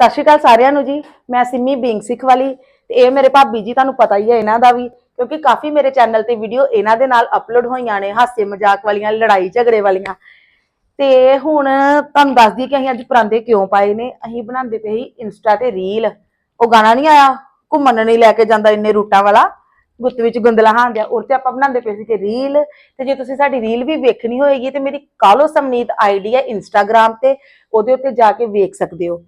ਸਤਿ ਸ਼੍ਰੀ ਅਕਾਲ ਸਾਰਿਆਂ ਨੂੰ ਜੀ। ਮੈਂ ਸਿੰਮੀ ਬੀਂਗ ਸਿੱਖ ਵਾਲੀ ਤੇ ਇਹ ਮੇਰੇ ਭਾਬੀ ਜੀ ਤੁਹਾਨੂੰ ਪਤਾ ਹੀ ਹੈ ਇਹਨਾਂ ਦਾ ਵੀ, ਕਿਉਂਕਿ ਕਾਫੀ ਮੇਰੇ ਚੈਨਲ ਤੇ ਵੀਡੀਓ ਇਹਨਾਂ ਦੇ ਨਾਲ ਅਪਲੋਡ ਹੋਈਆਂ ਨੇ ਹਾਸੇ ਮਜ਼ਾਕ ਵਾਲੀਆਂ ਲੜਾਈ ਝਗੜੇ ਵਾਲੀਆਂ। ਤੇ ਹੁਣ ਤੁਹਾਨੂੰ ਦੱਸਦੀ ਕਿ ਅਸੀਂ ਅੱਜ ਪਰਾਂਦੇ ਕਿਉਂ ਪਾਏ ਨੇ। ਅਸੀਂ ਬਣਾਉਂਦੇ ਪਏ ਸੀ ਇੰਸਟਾ ਤੇ ਰੀਲ ਉਹ ਗਾਣਾ ਨਹੀਂ ਆਇਆ, ਘੁੰਮਣ ਨਹੀਂ ਲੈ ਕੇ ਜਾਂਦਾ ਇੰਨੇ ਰੂਟਾਂ ਵਾਲਾ। ਗੁੱਤ ਵਿੱਚ ਗੁੰਦਲਾ ਹਾਂਦਿਆ ਉਹ ਤੇ ਆਪਾਂ ਬਣਾਉਂਦੇ ਪਏ ਸੀ ਕਿ ਰੀਲ ਤੇ ਜੇ ਤੁਸੀਂ ਸਾਡੀ ਰੀਲ ਵੀ ਵੇਖਣੀ ਹੋਏਗੀ ਤੇ ਮੇਰੀ ਕਾਲੋ ਸਮਨੀਤ ਆਈਡੀ ਹੈ ਇੰਸਟਾਗ੍ਰam ਤੇ। ਉਹਦੇ ਉੱਤੇ ਜਾ ਕੇ ਵੇਖ ਸਕਦੇ ਹੋ।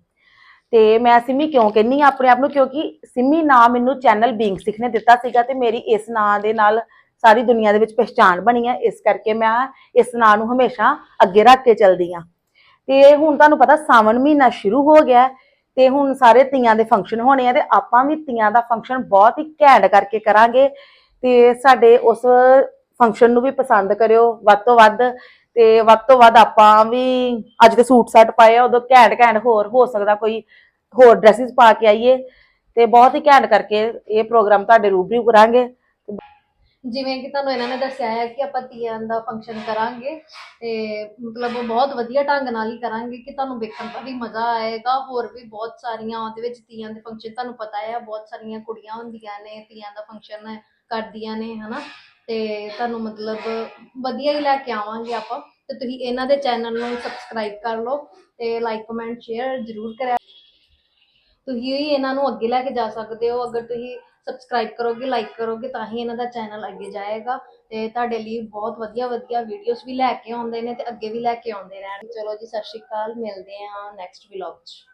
ਤੇ ਮੈਂ ਸਿੰਮੀ ਕਿਉਂ ਕਹਿੰਨੀ ਆ? ਆਪਣੇ ਆਪ ਨੂੰ ਕਿਉਂਕਿ ਸਿੰਮੀ ਨਾਂ ਮੈਨੂੰ ਚੈਨਲ ਬੀਂਗ ਸਿੱਖ ਨੇ ਦਿੱਤਾ ਸੀਗਾ ਤੇ ਮੇਰੀ ਇਸ ਨਾਂ ਦੇ ਨਾਲ ਸਾਰੀ ਦੁਨੀਆ ਦੇ ਵਿੱਚ ਪਛਾਣ ਬਣੀ ਹੈ ਇਸ ਕਰਕੇ ਮੈਂ ਇਸ ਨਾਂ ਨੂੰ ਹਮੇਸ਼ਾ ਅੱਗੇ ਰੱਖ ਕੇ ਚੱਲਦੀ ਆ। ਤੇ ਹੁਣ ਤੁਹਾਨੂੰ ਪਤਾ ਸਾਵਣ ਮਹੀਨਾ ਸ਼ੁਰੂ ਹੋ ਗਿਆ ਹੈ ਤੇ ਹੁਣ ਸਾਰੇ ਤੀਆਂ ਦੇ ਫੰਕਸ਼ਨ ਹੋਣੇ ਆ ਤੇ ਆਪਾਂ ਵੀ ਤੀਆਂ ਦਾ ਫੰਕਸ਼ਨ ਬਹੁਤ ਹੀ ਘੈਂਟ ਕਰਕੇ ਕਰਾਂਗੇ ਤੇ ਸਾਡੇ ਉਸ ਫੰਕਸ਼ਨ ਨੂੰ ਵੀ ਪਸੰਦ ਕਰਿਓ, ਵੱਧ ਤੋਂ ਵੱਧ। ਤੇ ਵੱਧ ਤੋਂ ਵੱਧ ਆਪਾਂ ਵੀ ਅੱਜ ਤੇ ਸੂਟ ਸੈਟ ਪਾਏ ਆ, ਉਦੋਂ ਘੈਂਟ ਘੈਂਟ ਹੋਰ, ਹੋ ਸਕਦਾ ਕੋਈ ਹੋਰ ਡਰੈਸਿਸ ਪਾ ਕੇ ਆਈਏ। ਤੇ ਬਹੁਤ ਹੀ ਘੈਂਟ ਕਰਕੇ ਇਹ ਪ੍ਰੋਗਰਾਮ ਤੁਹਾਡੇ ਰੂਬਰੂ ਕਰਾਂਗੇ। ਜਿਵੇਂ ਕਿ ਤੁਹਾਨੂੰ ਇਹਨਾਂ ਨੇ ਦੱਸਿਆ ਹੈ ਕਿ ਆਪਾਂ ਤੀਆਂ ਦਾ ਫੰਕਸ਼ਨ ਕਰਾਂਗੇ ਤੇ ਮਤਲਬ ਉਹ ਬਹੁਤ ਵਧੀਆ ਢੰਗ ਨਾਲ ਹੀ ਕਰਾਂਗੇ ਕਿ ਤੁਹਾਨੂੰ ਵੇਖਣ ਦਾ ਵੀ ਮਜ਼ਾ ਆਏਗਾ। ਹੋਰ ਵੀ ਬਹੁਤ ਸਾਰੀਆਂ ਉਹਦੇ ਵਿੱਚ ਤੀਆਂ ਦੇ ਫੰਕਸ਼ਨ ਤੁਹਾਨੂੰ ਪਤਾ ਹੈ, ਬਹੁਤ ਸਾਰੀਆਂ ਕੁੜੀਆਂ ਹੁੰਦੀਆਂ ਨੇ, ਤੀਆਂ ਦਾ ਫੰਕਸ਼ਨ ਕਰਦੀਆਂ ਨੇ, ਹਨਾ? ਤੇ ਤੁਹਾਨੂੰ ਮਤਲਬ ਵਧੀਆ ਹੀ ਲੈ ਕੇ ਆਵਾਂਗੇ ਆਪਾਂ। ਤੇ ਤੁਸੀਂ ਇਹਨਾਂ ਦੇ ਚੈਨਲ ਨੂੰ ਸਬਸਕ੍ਰਾਈਬ ਕਰ ਲਓ ਤੇ ਲਾਈਕ ਕਮੈਂਟ ਸ਼ੇਅਰ ਜ਼ਰੂਰ ਕਰਿਆ ਤੁਸੀਂ ਹੀ ਇਹਨਾਂ ਨੂੰ ਅੱਗੇ ਲੈ ਕੇ ਜਾ ਸਕਦੇ ਹੋ। ਅਗਰ ਤੁਸੀਂ ਸਬਸਕ੍ਰਾਈਬ ਕਰੋਗੇ ਲਾਈਕ ਕਰੋਗੇ ਤਾਂ ਹੀ ਇਹਨਾਂ ਦਾ ਚੈਨਲ ਅੱਗੇ ਜਾਏਗਾ। ਤੇ ਤੁਹਾਡੇ ਲਈ ਬਹੁਤ ਵਧੀਆ ਵਧੀਆ ਵੀਡੀਓਜ਼ ਵੀ ਲੈ ਕੇ ਆਉਂਦੇ ਨੇ ਤੇ ਅੱਗੇ ਵੀ ਲੈ ਕੇ ਆਉਂਦੇ ਰਹਿਣ। ਚਲੋ ਜੀ, ਸਤਿ ਸ਼੍ਰੀ ਅਕਾਲ, ਮਿਲਦੇ ਹਾਂ ਨੈਕਸਟ ਵਲੌਗ 'ਚ।